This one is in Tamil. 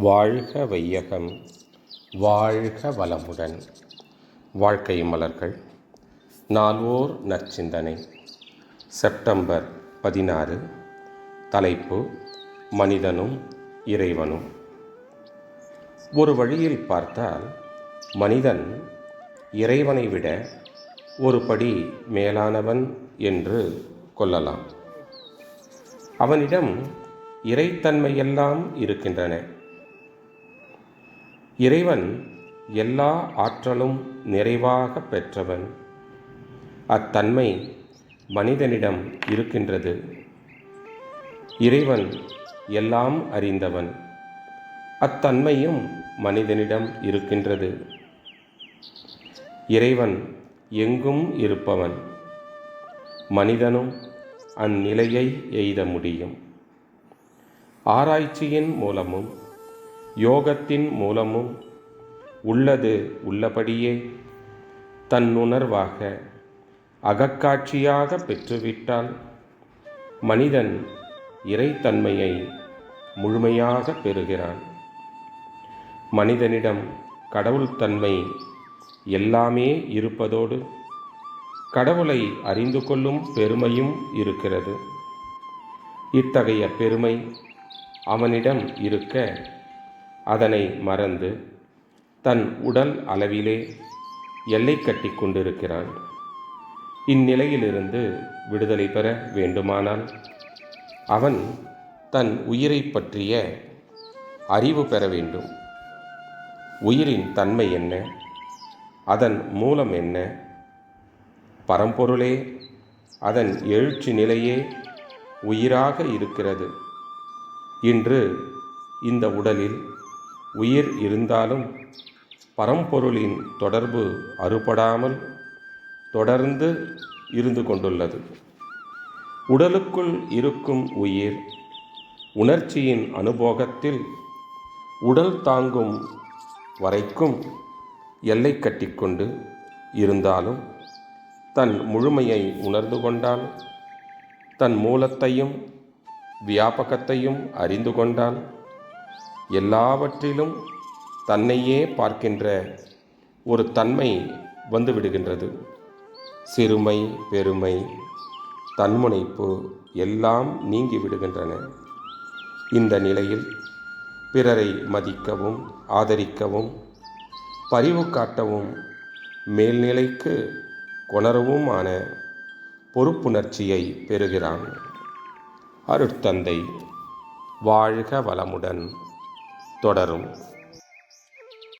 வாழ்க வையகம் வாழ்க வளமுடன். வாழ்க்கை மலர்கள் நால்வோர் நற்சிந்தனை. செப்டம்பர் பதினாறு தலைப்பு மனிதனும் இறைவனும். ஒரு வழியில் பார்த்தால் மனிதன் இறைவனை விட ஒரு படி மேலானவன் என்று கொள்ளலாம். அவனிடம் இறைத்தன்மையெல்லாம் இருக்கின்றன. இறைவன் எல்லா ஆற்றலும் நிறைவாக பெற்றவன். அத்தன்மை மனிதனிடம் இருக்கின்றது. இறைவன் எல்லாம் அறிந்தவன். அத்தன்மையும் மனிதனிடம் இருக்கின்றது. இறைவன் எங்கும் இருப்பவன். மனிதனும் அந்நிலையை எய்த முடியும். ஆராய்ச்சியின் மூலமும் யோகத்தின் மூலமும் உள்ளது உள்ளபடியே தன்னுணர்வாக அகக்காட்சியாக பெற்றுவிட்டால் மனிதன் இறைத்தன்மையை முழுமையாக பெறுகிறான். மனிதனிடம் கடவுள்தன்மை எல்லாமே இருப்பதோடு கடவுளை அறிந்து கொள்ளும் பெருமையும் இருக்கிறது. இத்தகைய பெருமை அவனிடம் இருக்க அதனை மறந்து தன் உடல் அளவிலே எல்லை கட்டி கொண்டிருக்கிறான் இந்நிலையிலிருந்து விடுதலை பெற வேண்டுமானால் அவன் தன் உயிரை பற்றிய அறிவு பெற வேண்டும். உயிரின் தன்மை என்ன? அதன் மூலம் என்ன? பரம்பொருளே அதன் எழுச்சி நிலையே உயிராக இருக்கிறது. இன்று இந்த உடலில் உயிர் இருந்தாலும் பரம்பொருளின் தொடர்பு அறுபடாமல் தொடர்ந்து இருந்து கொண்டுள்ளது. உடலுக்குள் இருக்கும் உயிர் உணர்ச்சியின் அனுபோகத்தில் உடல் தாங்கும் வரைக்கும் எல்லை கட்டிக்கொண்டு இருந்தாலும் தன் முழுமையை உணர்ந்து கொண்டால் தன் மூலத்தையும் வியாபகத்தையும் அறிந்து கொண்டால் எல்லாவற்றிலும் தன்னையே பார்க்கின்ற ஒரு தன்மை வந்துவிடுகின்றது. சிறுமை பெருமை தன்முனைப்பு எல்லாம் நீங்கிவிடுகின்றன. இந்த நிலையில் பிறரை மதிக்கவும் ஆதரிக்கவும் பரிவு காட்டவும் மேல்நிலைக்கு கொணரவுமான பொறுப்புணர்ச்சியை பெறுகிறான். அருட்தந்தை வாழ்க வளமுடன். தொடரும்.